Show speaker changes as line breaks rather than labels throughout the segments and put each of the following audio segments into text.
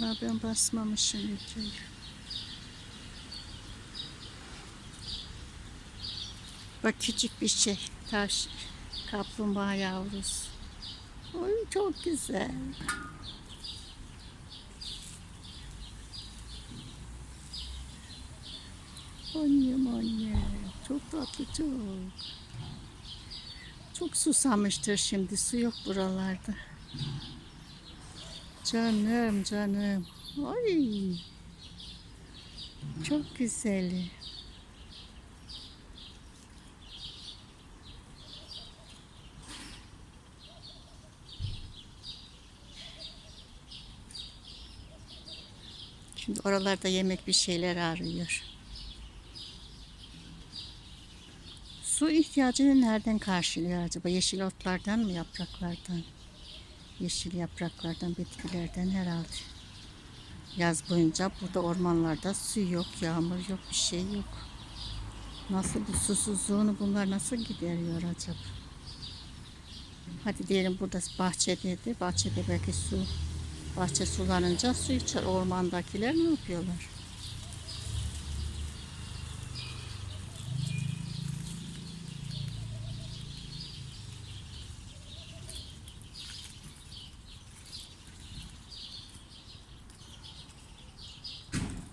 Ha ben basmamışım videoyu. Bak küçük bir şey. Taş kaplumbağa yavrusu. Oy çok güzel. Annem anne. Çok tatlı çok. Çok susamıştır şimdi. Su yok buralarda. Canım canım. Ay. Çok güzeli. Şimdi oralarda yemek bir şeyler arıyor. Su ihtiyacını nereden karşılıyor acaba? Yeşil otlardan mı, yapraklardan? Yeşil yapraklardan, bitkilerden herhalde. Yaz boyunca burada ormanlarda su yok, yağmur yok, bir şey yok. Nasıl bu susuzluğunu bunlar nasıl gideriyor acaba? Hadi diyelim burada bahçedeydi. Bahçede belki su, bahçe sulanınca su içer. Ormandakiler ne yapıyorlar?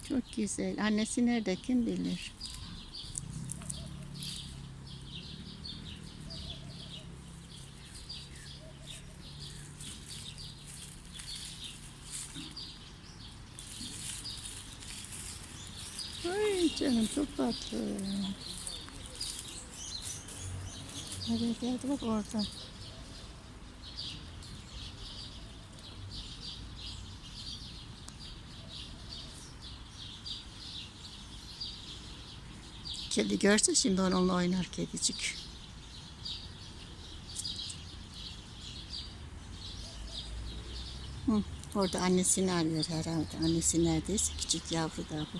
Çok güzel. Annesi nerede kim bilir? Ay canım çok tatlı. Nereye geldi bak orada. Kedi görse şimdi onunla oynar kedicik. Hı, orada annesini arıyor herhalde. Annesi neredeyse küçük yavru da bu.